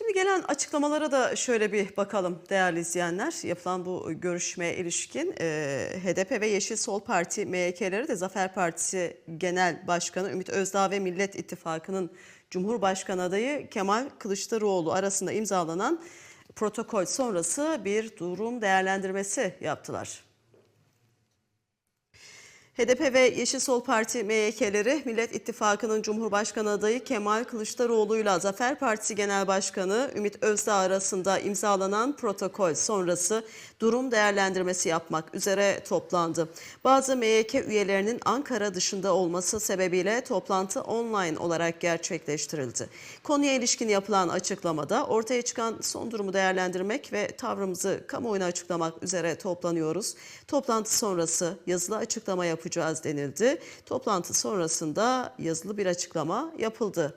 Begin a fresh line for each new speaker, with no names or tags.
Şimdi gelen açıklamalara da şöyle bir bakalım değerli izleyenler. Yapılan bu görüşmeye ilişkin e, HDP ve Yeşil Sol Parti MYK'leri de Zafer Partisi Genel Başkanı Ümit Özdağ ve Millet İttifakı'nın Cumhurbaşkanı adayı Kemal Kılıçdaroğlu arasında imzalanan protokol sonrası bir durum değerlendirmesi yaptılar. HDP ve Yeşil Sol Parti MYK'leri Millet İttifakı'nın Cumhurbaşkanı adayı Kemal Kılıçdaroğlu'yla Zafer Partisi Genel Başkanı Ümit Özdağ arasında imzalanan protokol sonrası durum değerlendirmesi yapmak üzere toplandı. Bazı MYK üyelerinin Ankara dışında olması sebebiyle toplantı online olarak gerçekleştirildi. Konuya ilişkin yapılan açıklamada ortaya çıkan son durumu değerlendirmek ve tavrımızı kamuoyuna açıklamak üzere toplanıyoruz. Toplantı sonrası yazılı açıklama yapacağız denildi. Toplantı sonrasında yazılı bir açıklama yapıldı